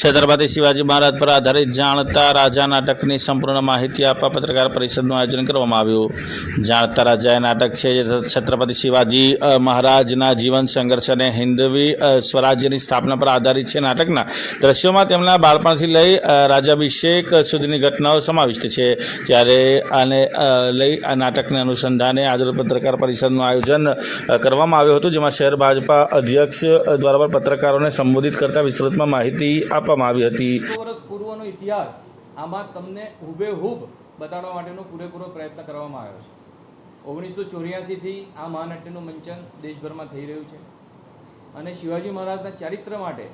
છત્રપતિ શિવાજી મહારાજ પર આધારિત જાણતા રાજા નાટકની સંપૂર્ણ માહિતી આપવા પત્રકાર પરિષદનું આયોજન કરવામાં આવ્યું. જાણતા રાજા એ નાટક છે જે છત્રપતિ શિવાજી મહારાજના જીવન સંઘર્ષ અને હિન્દવી સ્વરાજ્યની સ્થાપના પર આધારિત છે નાટકના દ્રશ્યોમાં તેમના બાળપણથી લઈ રાજાભિષેક સુધીની ઘટનાઓ સમાવિષ્ટ છે. ત્યારે આને લઈ આ નાટકને અનુસંધાને આજરોજ પત્રકાર પરિષદનું આયોજન કરવામાં આવ્યું હતું, જેમાં શહેર ભાજપા અધ્યક્ષ દ્વારા પત્રકારોને સંબોધિત કરતા વિસ્તૃતમાં માહિતી આપવામાં આવી હતી. વર્ષ પૂર્વનો ઇતિહાસ આમાં તમને હુબેહુબ બતાડવા માટેનો પૂરેપૂરો પ્રયત્ન કરવામાં આવ્યો છે. ઓગણીસો ચોર્યાસીથી આ મહાનાટ્યનું મંચન દેશભરમાં થઈ રહ્યું છે. અને શિવાજી મહારાજના ચારિત્ર માટે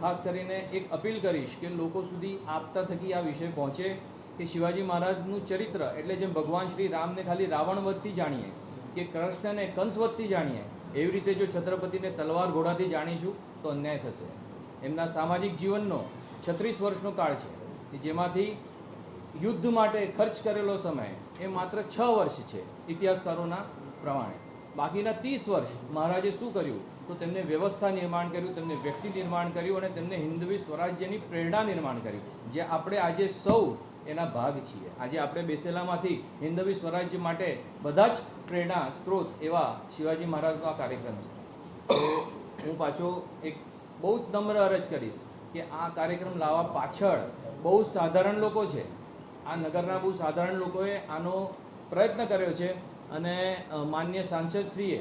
ખાસ કરીને એક અપીલ કરીશ કે લોકો સુધી આપતા થકી આ વિષય પહોંચે કે શિવાજી મહારાજનું ચરિત્ર એટલે જેમ ભગવાન શ્રી રામને ખાલી રાવણવધથી જાણીએ કે કૃષ્ણને કંસવધથી જાણીએ, એવી રીતે જો છત્રપતિને તલવાર ઘોડાથી જાણીશું તો અન્યાય થશે. એમના સામાજિક જીવનનો છત્રીસ વર્ષનો કાળ છે જેમાંથી યુદ્ધ માટે ખર્ચ કરેલો સમય એ માત્ર છ વર્ષ છે ઇતિહાસકારોના પ્રમાણે. બાકીના ત્રીસ વર્ષ મહારાજે શું કર્યું? તો તેમને વ્યવસ્થા નિર્માણ કર્યું, તેમને વ્યક્તિ નિર્માણ કર્યું અને તેમને હિન્દવી સ્વરાજ્યની પ્રેરણા નિર્માણ કરી. જે આપણે આજે સૌ એના ભાગ છીએ. આજે આપણે બેસેલામાંથી હિન્દવી સ્વરાજ્ય માટે બધા જ પ્રેરણા, સ્ત્રોત એવા શિવાજી મહારાજનો આ કાર્યક્રમ છે. હું પાછો એક બહુ જ નમ્ર અરજ કરીશ કે આ કાર્યક્રમ લાવવા પાછળ બહુ સાધારણ લોકો છે. આ નગરના બહુ સાધારણ લોકોએ આનો પ્રયત્ન કર્યો છે અને માન્ય સાંસદશ્રીએ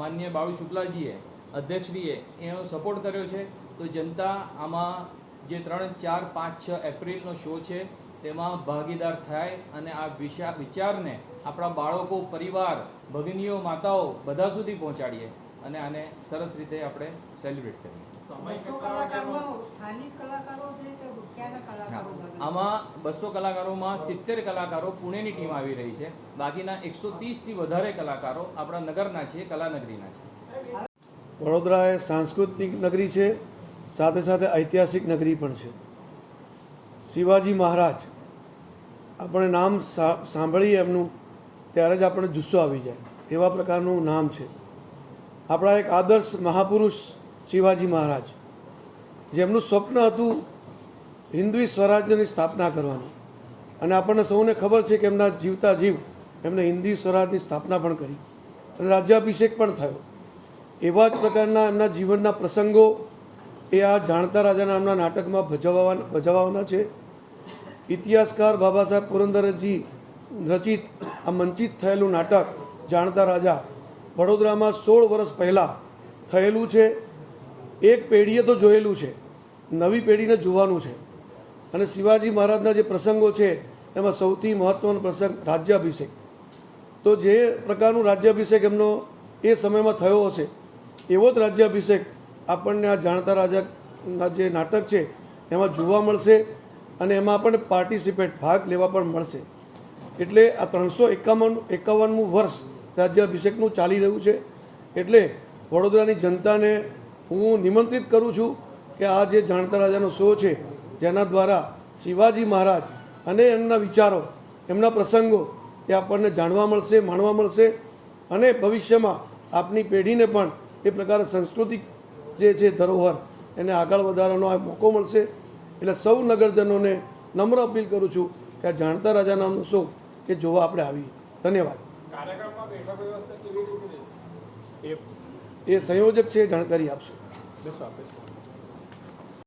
માન્ય બાળુ શુક્લાજીએ, અધ્યક્ષશ્રીએ એનો સપોર્ટ કર્યો છે. તો જનતા આમાં જે ત્રણ, ચાર, પાંચ, છ એપ્રિલનો શો છે તેમાં ભાગીદાર થાય અને આ વિશા, વિચારને આપણા બાળકો, પરિવાર, ભગિનીઓ, માતાઓ બધા સુધી પહોંચાડીએ અને આને સરસ રીતે આપણે સેલિબ્રેટ કરીએ. આમાં બસો કલાકારોમાં સિત્તેર કલાકારો પુણેની ટીમ આવી રહી છે. બાકીના એકસો ત્રીસથી વધારે કલાકારો આપણા નગરના છે કલાનગરીના છે. વડોદરા એ સાંસ્કૃતિક નગરી છે સાથે સાથે ઐતિહાસિક નગરી પણ છે. શિવાજી મહારાજ આપણે નામ સાંભળીએ એમનું ત્યારે જ આપણે જુસ્સો આવી જાય એવા પ્રકારનું નામ છે. આપણા એક આદર્શ મહાપુરુષ શિવાજી મહારાજ, જેમનું સ્વપ્ન હતું હિન્દવી સ્વરાજ્યની સ્થાપના કરવાનું. અને આપણને સૌને ખબર છે કે એમના જીવતા જીવ એમને હિન્દી સ્વરાજની સ્થાપના પણ કરી. અને રાજ્યાભિષેક પણ થયો. એવા જ પ્રકારના એમના જીવનના પ્રસંગો એ આ જાણતા રાજાના એમના નાટકમાં ભજવવા ભજવવાના છે. ઇતિહાસકાર બાબા સાહેબ પુરંદરજી રચિત આ મંચિત થયેલું નાટક જાણતા રાજા વડોદરામાં સોળ વર્ષ પહેલાં થયેલું છે. એક પેઢીએ તો જોયેલું છે, નવી પેઢીને જોવાનું છે. અને શિવાજી મહારાજના જે પ્રસંગો છે, એમાં સૌથી મહત્ત્વનો પ્રસંગ રાજ્યાભિષેક. તો જે પ્રકારનું રાજ્યાભિષેક એમનો એ સમયમાં થયો હશે, એવો જ રાજ્યાભિષેક આપણને આ જાણતા રાજાના જે નાટક છે, એમાં જોવા મળશે અને એમાં આપણને પાર્ટિસિપેટ ભાગ લેવા પણ મળશે. એટલે આ ત્રણસો એકાવન, એકાવનમું વર્ષ રાજ્યાભિષેકનું ચાલી રહ્યું છે. એટલે વડોદરાની જનતાને હું નિમંત્રિત કરું છું કે આ જે જાણતા રાજાનો શો છે જેના દ્વારા શિવાજી મહારાજ અને એમના વિચારો એમના પ્રસંગો એ આપણને જાણવા મળશે માણવા મળશે અને ભવિષ્યમાં આપની પેઢીને પણ એ પ્રકારે સાંસ્કૃતિક જે છે ધરોહર એને આગળ વધારવાનો આ મોકો મળશે. એટલે સૌ નગરજનોને નમ્ર અપીલ કરું છું કે આ જાણતા રાજાનો શો એ જોવા આપણે આવીએ. ધન્યવાદ. એ સંયોજક છે એ જાણકારી આપશે.